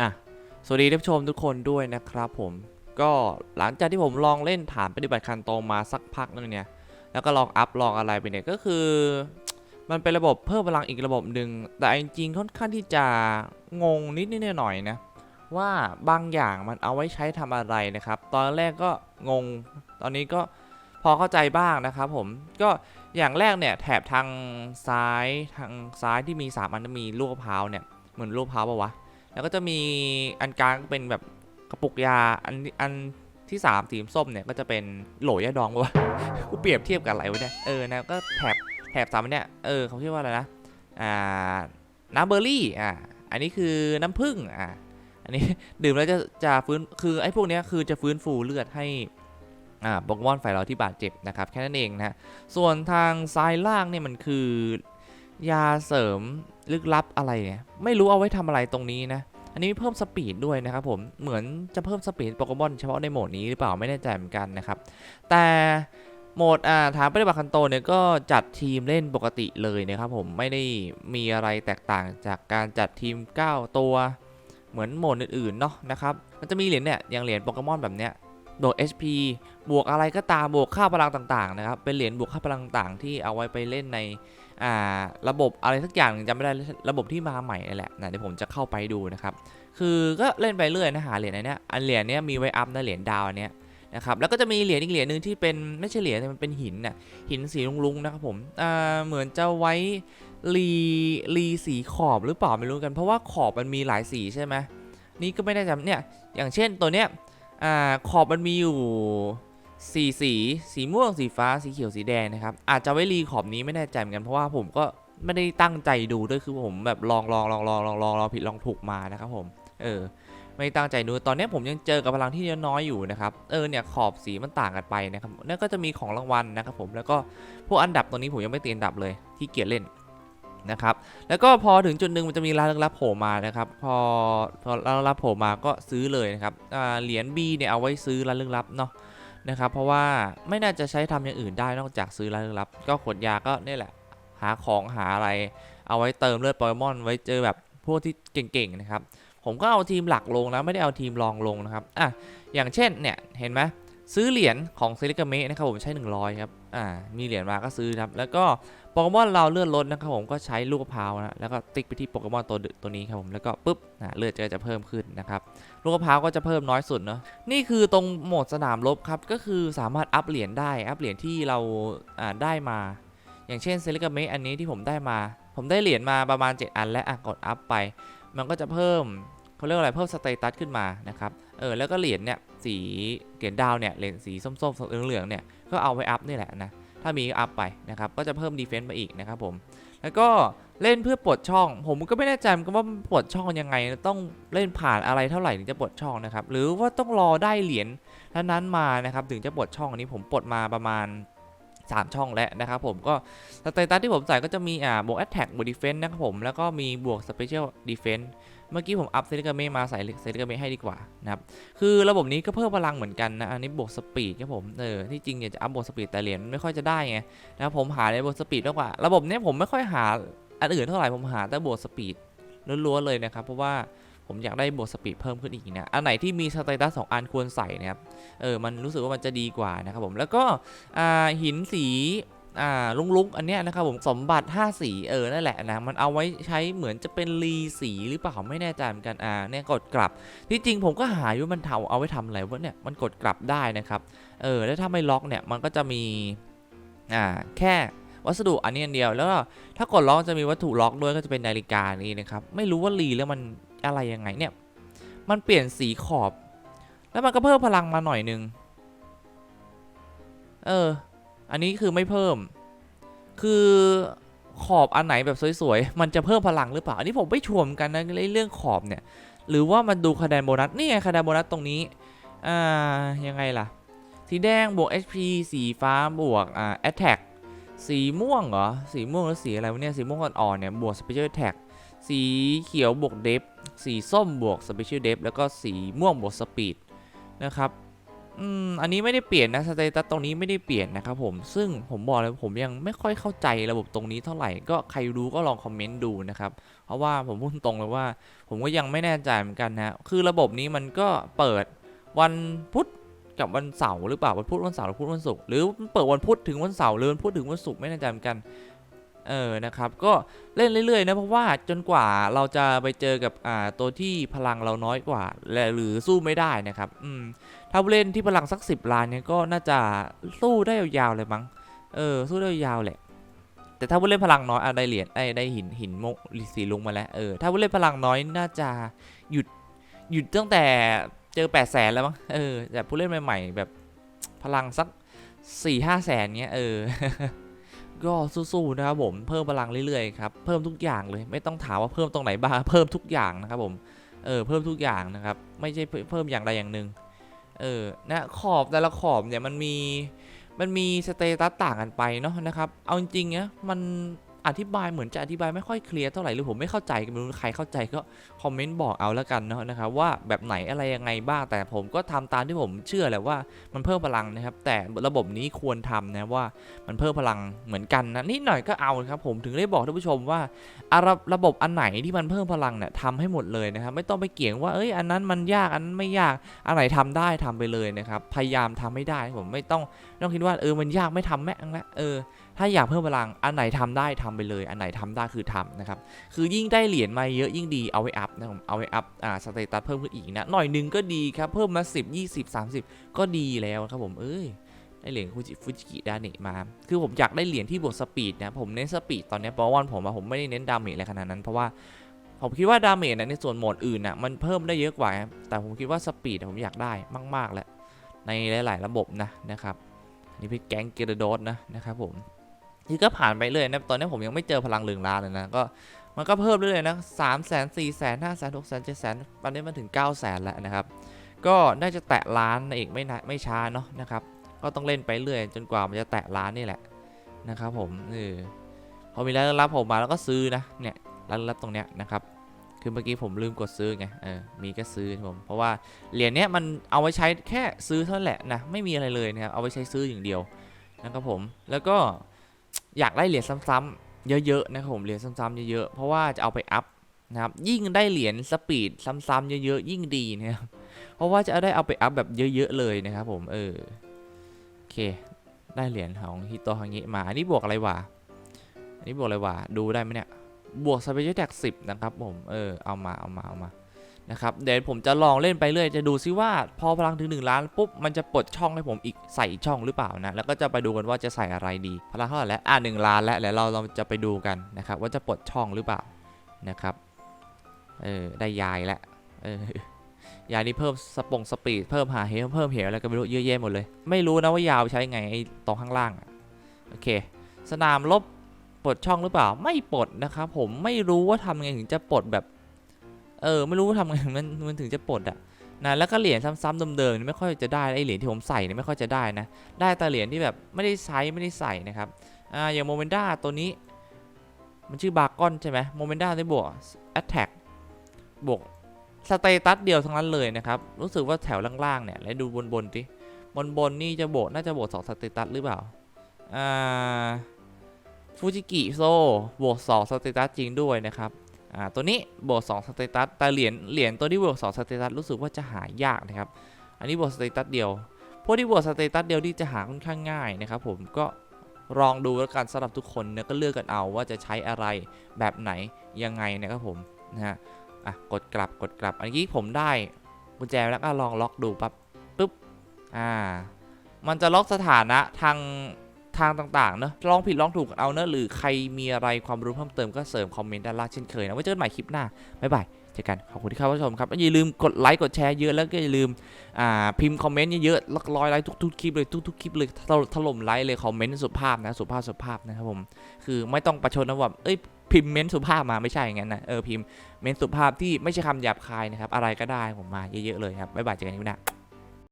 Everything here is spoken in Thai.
อะสวัสดีท่านผู้ชมทุกคนด้วยนะครับผมก็หลังจากที่ผมลองเล่นฐานปฏิบัติคันโตมาสักพักนึงเนี่ยแล้วก็ลองอัพลองอะไรไปเนี่ยก็คือ มันเป็นระบบเพิ่มพลังอีกระบบหนึ่งแต่จริงๆค่อนข้างที่จะงงนิดนิดหน่อยนะว่าบางอย่างมันเอาไว้ใช้ทำอะไรนะครับ ตอนแรกก็งง ตอนนี้ก็พอเข้าใจบ้างนะครับผมก็อย่างแรกเนี่ยแถบทางซ้ายทางซ้ายที่มี 3 อันมีลูกพร้าวเนี่ยเหมือนลูกพร้าวปะวะ แล้วก็จะมีอันกลางเป็นแบบกระปุกยาอันอันที่3สีส้มเนี่ยก็จะเป็นโหลยาดองวะกูเปรียบเทียบกับอะไรวะเนี่ยเออนะก็แถบแถบสามเนี่ยเออเขาชื่อว่าอะไรนะอ่าน้ำเบอร์รี่อ่าอันนี้คือน้ำผึ้งอ่าอันนี้ดื่มแล้วจะจะฟื้นคือไอ้พวกเนี้ยคือจะฟื้นฟูเลือดให้อ่าโปเกมอนฝ่ายเราที่บาดเจ็บนะครับแค่นั้นเองนะส่วนทางซ้ายล่างเนี่ยมันคือยาเสริม ลึกลับอะไรเนี่ยไม่รู้เอาไว้ทำอะไรตรงนี้นะ อันนี้เพิ่มสปีดด้วยนะครับผมเหมือนจะเพิ่มสปีดโปเกมอนเฉพาะในโหมดนี้หรือเปล่าไม่แน่ใจเหมือนกันนะครับ แต่โหมดอ่าฐานปฏิบัติคันโตเนี่ยก็จัดทีมเล่นปกติเลยนะครับผมไม่ได้มีอะไรแตกต่างจากการจัดทีม 9 ตัวเหมือนโหมดอื่นๆเนาะนะครับมันจะมีเหรียญเนี่ยอย่างเหรียญโปเกมอนแบบเนี้ยบวก HP บวกอะไรก็ตามบวกค่าพลังต่างๆนะครับเป็นเหรียญบวกค่าพลังต่างๆที่เอาไว้ไปเล่นใน อ่าระบบอะไรสักอย่างจำไม่ได้ระบบที่มาใหม่นั่แหละนะเดี๋ยวผมจะเข้าไปดูนะครับคือก็เล่นไปเรื่อยนะหาเหรียญอันเนี้ยอันเหรียญเนี้ยมีไว้อัพนะเหรียญดาวอันเนี้ยนะครับแล้วก็จะมีเหรียญอีกเหรียญหนึ่งที่เป็นไม่ใช่เหรียญแต่มันเป็นหินน่ะหินสีลุงๆนะครับผมอ่าเหมือนจะไว้รีรีสีขอบหรือเปล่าไม่รู้กัน เพราะว่าขอบมันมีหลายสีใช่ไหมนี่ก็ไม่ได้จำเนี่ยอย่างเช่นตัวเนี้ยอ่าขอบมันมีอยู่ สีสีสีม่วงสีฟ้าสีเขียวสีแดงนะครับ อาจจะไว้รีขอบนี้ไม่แน่ใจเหมือนกันเพราะว่าผมก็ไม่ได้ตั้งใจดูด้วยคือผมแบบลองลองลองลองลองลองลองผิดลองถูกมานะครับผม เออ ไม่ตั้งใจดูตอนนี้ผมยังเจอกับพลังที่น้อยอยู่นะครับเออเนี่ยขอบสีมันต่างกันไปนะครับนั่นก็จะมีของรางวัลนะครับผมแล้วก็พวกอันดับตัวนี้ผมยังไม่เตียนอันดับเลยที่เกียจเล่นนะครับแล้วก็พอถึงจุดหนึ่งมันจะมีร้านลึกลับโผล่มานะครับพอพอร้านลึกลับโผล่มาก็ซื้อเลยนะครับเหรียญ B เนี่ยเอาไว้ซื้อร้านลึกลับเนาะ นะครับ เพราะว่าไม่น่าจะใช้ทำอย่างอื่นได้นอกจากซื้อร้านลึกลับ ก็ขวดยาก็นี่แหละ หาของหาอะไรเอาไว้เติมเลือดโปเกมอนไว้เจอแบบพวกที่เก่งๆนะครับ ผมก็เอาทีมหลักลงแล้วไม่ได้เอาทีมรองลงนะครับอะอย่างเช่นเนี่ยเห็นไหมซื้อเหรียญของเซริกาเมะนะครับผมใช้ 100 ครับ อ่า มีเหรียญมาก็ซื้อครับ แล้วก็ โปเกมอนเราเลือดลดนะครับผมก็ใช้ลูกมะพร้าวนะแล้วก็ติ๊กไปที่โปเกมอนตัวดึตัวนี้ครับผมแล้วก็ปุ๊บนะเลือดก็จะเพิ่มขึ้นนะครับลูกมะพร้าวก็จะเพิ่มน้อยสุดเนาะนี่คือตรงโหมดสนามรบครับก็คือสามารถอัพเหรียญได้อัพเหรียญที่เราอ่าได้มา อย่างเช่นเซริกเมอันนี้ที่ผมได้มา ผมได้เหรียญมาประมาณ 7 อันและอะกดอัพไป มันก็จะเพิ่มเขาเรียกอะไรเพิ่มสเตตัสขึ้นมานะครับเออแล้วก็เหรียญเนี่ยสีเหรียญดาวเนี่ยเหรียญสีส้มๆเหลืองๆเนี่ยก็เอาไว้อัพนี่แหละนะามีก็อัพไปนะครับก็จะเพิ่มดีเฟนซ์มาอีกนะครับผมแล้วก็เล่นเพื่อปลดช่อง ผมก็ไม่แน่ใจเหมือนกันว่าปลดช่องยังไง ต้องเล่นผ่านอะไรเท่าไหร่ถึงจะปลดช่องนะครับหรือว่าต้องรอได้เหรียญท่านั้นมานะครับถึงจะปลดช่องอันนี้ผมปลดมาประมาณ 3 ช่องแล้วนะครับผมก็สเตตัสที่ผมใส่ก็จะมีอ่าบวก Attack บวก Defense นะครับผมแล้วก็มีบวก Special Defense เเมื่อกี้ผมอัพเซริกเมมาใส่เซริกเมให้ดีกว่านะครับ คือระบบนี้ก็เพิ่มพลังเหมือนกันนะ อันนี้บวกสปีดครับผม เออ ที่จริงอยากจะอัพบวกสปีดแต่เหรียญไม่ค่อยจะได้ไงนะครับผมหาในบวกสปีดมากกว่า ระบบเนี้ยผมไม่ค่อยหาอันอื่นเท่าไหร่ผมหาแต่บวกสปีดล้วนๆเลยนะครับ เพราะว่าผมอยากได้บวกสปีดเพิ่มขึ้นอีกนะ อันไหนที่มีสเตตัสสองอันควรใส่นะครับ เออ มันรู้สึกว่ามันจะดีกว่านะครับผม แล้วก็หินสี อ่าลุงลุงอันเนี้ยนะครับผมสมบัติ 5 สีเออนั่นแหละนะมันเอาไว้ใช้เหมือนจะเป็นรีสีหรือเปล่าไม่แน่ใจเหมือนกันอ่าเนี่ยกดกลับ ที่จริงผมก็หาอยู่ว่ามันเทาเอาไว้ทำอะไรวะเนี่ยมันกดกลับได้นะครับเออแล้วถ้าไม่ล็อกเนี่ยมันก็จะมีอ่าแค่วัสดุอันนี้อันเดียวแล้วถ้ากดล็อกจะมีวัตถุล็อกด้วยก็จะเป็นนาฬิกานี้นะครับไม่รู้ว่ารีแล้วมันอะไรยังไงเนี่ยมันเปลี่ยนสีขอบ แล้วมันก็เพิ่มพลังมาหน่อยนึงเออ อันนี้คือไม่เพิ่ม คือขอบอันไหนแบบสวยๆ มันจะเพิ่มพลังหรือเปล่า อันนี้ผมไม่ชัวร์เหมือนกันนะเรื่องขอบเนี่ย หรือว่ามันดูคะแนนโบนัส นี่ไงคะแนนโบนัสตรงนี้ อ่า ยังไงล่ะ สีแดงบวก HP สีฟ้าบวก อ่า attack สีม่วงเหรอ สีม่วงหรือสีอะไรวะเนี่ย สีม่วงอ่อนๆเนี่ย บวก special attack สีเขียวบวก depth สีส้มบวก special depth แล้วก็สีม่วงบวก speed นะครับ อืมอันนี้ไม่ได้เปลี่ยนนะสเตตัสตรงนี้ไม่ได้เปลี่ยนนะครับผมซึ่งผมบอกเลยผมยังไม่ค่อยเข้าใจระบบตรงนี้เท่าไหร่ก็ใครรู้ก็ลองคอมเมนต์ดูนะครับเพราะว่าผมพูดตรงเลยว่า ผมก็ยังไม่แน่ใจเหมือนกันนะคือระบบนี้มันก็เปิดวันพุธกับวันเสาร์หรือเปล่าวันพุธวันเสาร์หรือพุธวันศุกร์หรือเปิดวันพุธถึงวันเสาร์หรือวันพุธถึงวันศุกร์ไม่แน่ใจเหมือนกัน เออนะครับก็เล่นเรื่อยๆนะเพราะว่าจนกว่าเราจะไปเจอกับอ่าตัวที่พลังเราน้อยกว่าและหรือสู้ไม่ได้นะครับอืมถ้าเล่นที่พลังสักสิบล้านเนี่ยก็น่าจะสู้ได้ยาวๆเลยมั้งเออสู้ได้ยาวๆแหละแต่ถ้าผู้เล่นพลังน้อยอะได้เหรียญได้ได้หินหินโมกสีลุงมาแล้วเออถ้าผู้เล่นพลังน้อยน่าจะหยุดหยุดตั้งแต่เจอแปดแสนแล้วมั้งเออแต่ผู้เล่นใหม่ๆแบบพลังสักสี่ห้าแสนเนี้ยเออ ก็สู้ๆนะครับผมเพิ่มพลังเรื่อยๆครับเพิ่มทุกอย่างเลยไม่ต้องถามว่าเพิ่มตรงไหนบ้างเพิ่มทุกอย่างนะครับผมเออเพิ่มทุกอย่างนะครับ ไม่ใช่เพิ่มอย่างใดอย่างหนึ่งเออนะขอบแต่ละขอบเนี่ยมันมีมันมีสเตตัสต่างกันไปเนาะนะครับ เอาจริงๆนะมัน อธิบายเหมือนจะอธิบายไม่ค่อยเคลียร์เท่าไหร่หรือผมไม่เข้าใจก็ไม่รู้ใครเข้าใจก็คอมเมนต์บอกเอาแล้วกันเนาะนะครับว่าแบบไหนอะไรยังไงบ้างแต่ผมก็ทำตามที่ผมเชื่อแหละว่ามันเพิ่มพลังนะครับ แต่ระบบนี้ควรทำนะว่ามันเพิ่มพลังเหมือนกันนะนิดหน่อยก็เอาครับผมถึงได้บอกท่านผู้ชมว่าระระบบอันไหนที่มันเพิ่มพลังเนี่ยทำให้หมดเลยนะครับไม่ต้องไปเกี่ยงว่าเอ้ยอันนั้นมันยากอันนั้นไม่ยากอันไหนทำได้ทำไปเลยนะครับพยายามทำให้ได้ผมไม่ต้องต้องคิดว่าเออมันยากไม่ทำแม่งละเออ ถ้าอยากเพิ่มพลังอันไหนทำได้ทำไปเลย อันไหนทำได้คือทำนะครับ คือยิ่งได้เหรียญมาเยอะยิ่งดีเอาไว้อัพนะผมเอาไว้อัพอ่าสเตตัสเพิ่มขึ้นอีกนะหน่อยหนึงก็ดีครับ เพิ่มมา 10 20 30 ก็ดีแล้วครับผมเอ้ยได้เหรียญฟูจิฟูจิกิดาเนะมา คือผมอยากได้เหรียญที่บวกสปีดนะผมเน้นสปีดตอนนี้เพราะว่าผมอะผมไม่ได้เน้นดาเมจอะไรขนาดนั้นเพราะว่าผมคิดว่าดาเมจนะในส่วนโหมดอื่นนะมันเพิ่มได้เยอะกว่า แต่ผมคิดว่าสปีดผมอยากได้มาก ๆแหละในหลาย ๆ ระบบนะนะครับนี่เป็นแก๊งเกเรโดสนะนะครับผม ที่ก็ผ่านไปเลยนะตอนนี้ผมยังไม่เจอพลังเหลืองล้านเลยนะก็มันก็เพิ่มเรื่อยๆนะสามแสนสี่แสนห้าแสนหกแสนเจ็ดแสนตอนนี้มันถึงเก้าแสนแล้วนะครับ ก็น่าจะแตะล้านในอีกไม่นานไม่ช้าเนาะนะครับ ก็ต้องเล่นไปเรื่อยจนกว่ามันจะแตะล้านนี่แหละนะครับผมเออพอมีร้านรับผมมาแล้วก็ซื้อนะเนี่ยรายรับตรงเนี้ยนะครับ คือเมื่อกี้ผมลืมกดซื้อไงเออมีก็ซื้อผมเพราะว่าเหรียญเนี้ยมันเอาไว้ใช้แค่ซื้อเท่านั้นแหละนะไม่มีอะไรเลยนะครับเอาไว้ใช้ซื้ออย่างเดียวนะครับผมแล้วก็ อยากได้เหรียญซ้ำๆเยอะๆนะครับผมเหรียญซ้ำๆเยอะๆเพราะว่าจะเอาไปอัพนะครับยิ่งได้เหรียญสปีดซ้ำๆเยอะๆยิ่งดีนะครับเพราะว่าจะได้เอาไปอัพแบบเยอะๆเลยนะครับผมเออโอเค ได้เหรียญของฮิโตฮังเงะมาอันนี้บวกอะไรวะอันนี้บวกอะไรวะดูได้ไหมเนี่ยบวกสเปเชียลแท็กสิบนะครับผมเออเอามาเอามาเอามา นะครับเดี๋ยวผมจะลองเล่นไปเรื่อยจะดูซิว่าพอพลังถึง 1 ล้านปุ๊บมันจะปลดช่องให้ผมอีกใส่ช่องหรือเปล่านะแล้วก็จะไปดูกันว่าจะใส่อะไรดีพลังเท่าไหร่แล้วอ่าหนึ่งล้านแล้วแล้วเราเราจะไปดูกันนะครับว่าจะปลดช่องหรือเปล่านะครับเออได้ยายแล้วเออยานี้เพิ่มสปงสปีดเพิ่มหาเฮลเพิ่มเหวอะไรก็ไม่รู้เยอะแยะหมดเลย ไม่รู้นะว่ายาวใช้ไงไอ้ตรงข้างล่างโอเค สนามลบปลดช่องหรือเปล่าไม่ปลดนะครับผมไม่รู้ว่าทำไงถึงจะปลดแบบ เออไม่รู้ว่าทำไงมันมันถึงจะปลดอะนะแล้วก็เหรียญซ้ำๆเดิมๆนี่ไม่ค่อยจะได้ไอเหรียญที่ผมใส่เนี่ยไม่ค่อยจะได้นะ ได้แต่เหรียญที่แบบไม่ได้ใช้ไม่ได้ใส่นะครับอ่าอย่างโมเมนด้าตัวนี้ มันชื่อบาร์กอนใช่ไหมโมเมนด้าได้บวกแอตแทกบวกสเตตัสเดียวทั้งนั้นเลยนะครับ รู้สึกว่าแถวล่างๆเนี่ยแล้วดูบนๆดิบนบนนี่จะโบกน่าจะโบกสองสเตตัสหรือเปล่า อ่า ฟูจิกิโซบวกสองสเตตัสจริงด้วยนะครับ อ่าตัวนี้บวกสองสเตตัสแต่เหรียญเหรียญตัวที่บวกสองสเตตัสรู้สึกว่าจะหายากนะครับ อันนี้บวกสเตตัสเดียวพวกที่บวกสเตตัสเดียวที่จะหาค่อนข้างง่ายนะครับผมก็ลองดูแล้วกันสำหรับทุกคนเนะก็เลือกกันเอาว่าจะใช้อะไรแบบไหนยังไงนะครับผมนะฮะอะกดกลับกดกลับอันนี้ผมได้กุญแจแล้วก็ลองล็อกดูปั๊บปุ๊บอ่ามันจะล็อกสถานะทาง ทางต่างๆเนอะลองผิดลองถูกเอาเนอะหรือใครมีอะไรความรู้เพิ่มเติมก็เสริมคอมเมนต์ด้านล่างเช่นเคยนะไว้เจอกันใหม่คลิปหน้าบ๊ายบายเจอกันขอบคุณที่เข้ามาชมครับอย่าลืมกดไลค์กดแชร์เยอะแล้วก็อย่าลืมอ่าพิมพ์คอมเมนต์เยอะๆล้วร้อยไลค์ทุกๆคลิปเลยทุกๆคลิปเลยถล่มไลค์เลยคอมเมนต์สุภาพนะสุภาพสุภาพนะครับผมคือไม่ต้องประชดนะว่าเอ้ยพิมพ์เมนต์สุภาพมาไม่ใช่อย่างนั้นนะเออพิมพ์เมนสุภาพที่ไม่ใช่คำหยาบคายนะครับอะไรก็ได้ผมมาเยอะๆเลยครับบ๊ายบายเจอกันที่หน้า